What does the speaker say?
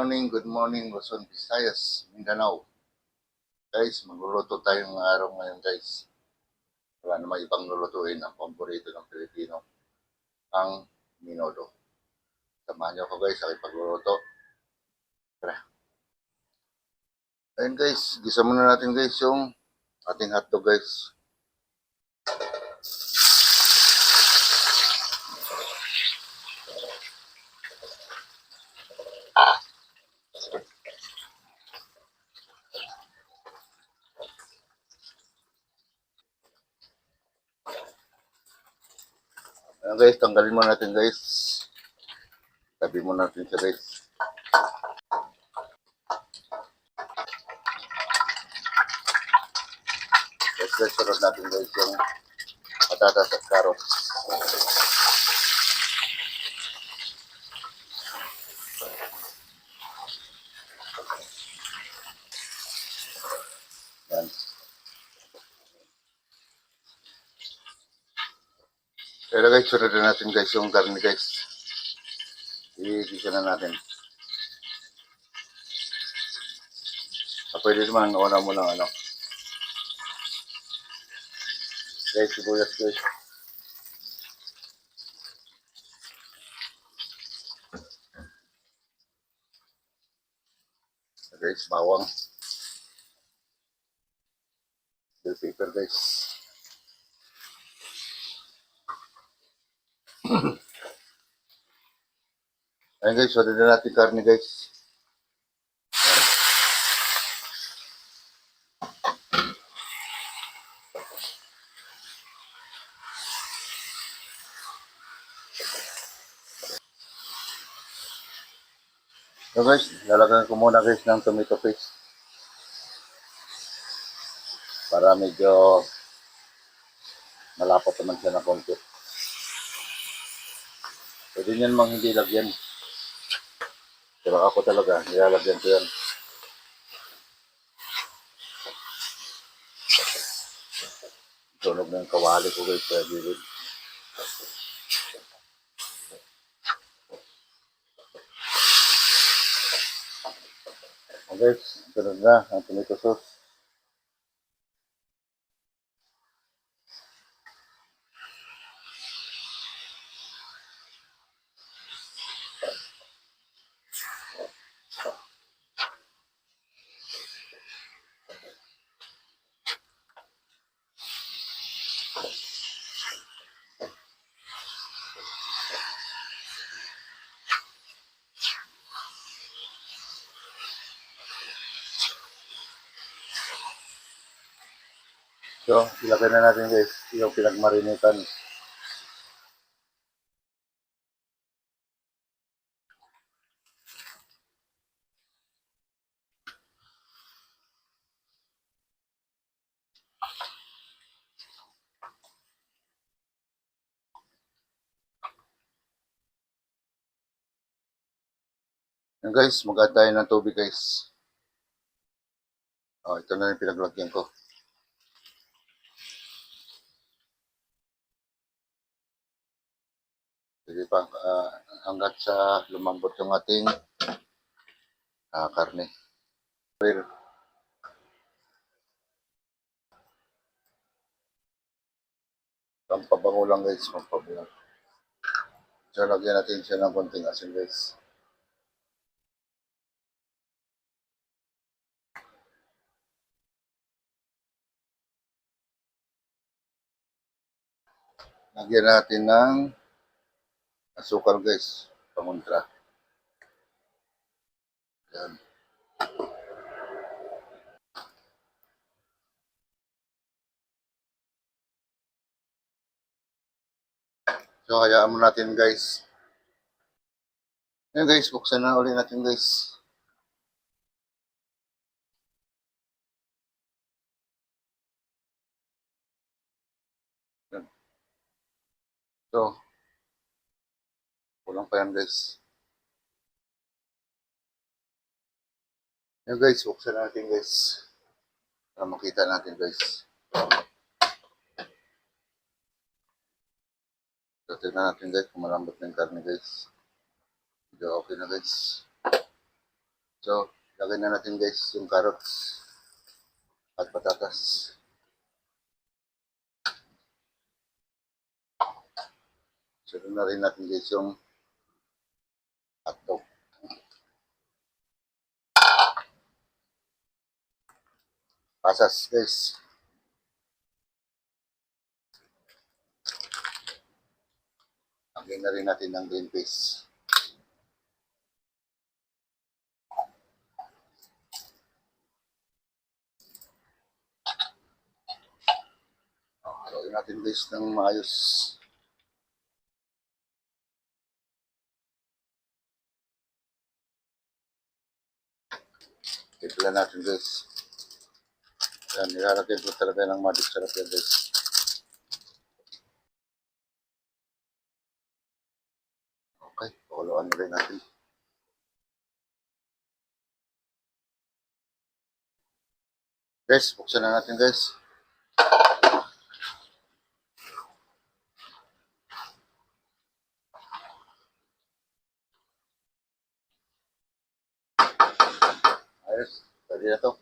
morning, good morning, Luzon, Visayas, Mindanao. Guys, magluluto tayo araw ngayon, guys. Wala namang ibang lulutuin ang paborito ng Pilipino, ang minodo. Samahan niyo ako, guys, sa pagluluto. Tara. Ayun, guys, gisa muna natin, guys, yung ating hotdog, guys. Ayan, guys, tanggalin mo natin, guys. Tabi mo natin siya, guys. Guys, guys, sunod natin, guys, yung patatas at carrots. Yan. Pero guys, sunod na natin guys yung karne guys. Igisa na natin. Ah, pwede naman una mo lang ano. Guys, sibuyas guys. Guys, bawang. Bell pepper guys. Ayan guys, sunod na natin karne guys. So guys, lalagyan ko muna guys ng tomato paste. Para medyo malapot naman siya ng konti. Pwede niyan mang hindi lagyan. Pero ako talaga, nilalagyan ko yan. Tunog ng kawali ko guys sa gilid. Okay, sunod na ang tomato sauce. So, ilagay na natin guys yung pinagmarinitan. Yan guys, mag tayo ng tubig guys. Oh, ito na yung pinaglagyan ko. Sige pa, ah, hanggat sa lumambot yung ating ah, karne. Well, pampabango lang guys, pampabango. So, lagyan natin siya ng konting asin guys. Lagyan natin ng asukal guys, pamuntra. Yan. So, hayaan mo natin guys. Yan guys, buksan na ulit natin guys. So, kulang pa yan guys. Yan guys, buksan natin guys. Para makita natin guys. So, tignan natin guys kung malambot na yung karne guys. Medyo okay na guys. So, lagay na natin guys yung carrots at patatas. Sunod na rin natin guys yung hotdog. Pasas guys. Lagyan na rin natin ng green paste. Haluin natin guys ng maayos. Timpla natin guys. Yan, nilalagay ko talaga ng magic sarap yan guys. Okay, pakuluan na rin natin. Guys, buksan na natin guys. Ayos, pwede na to.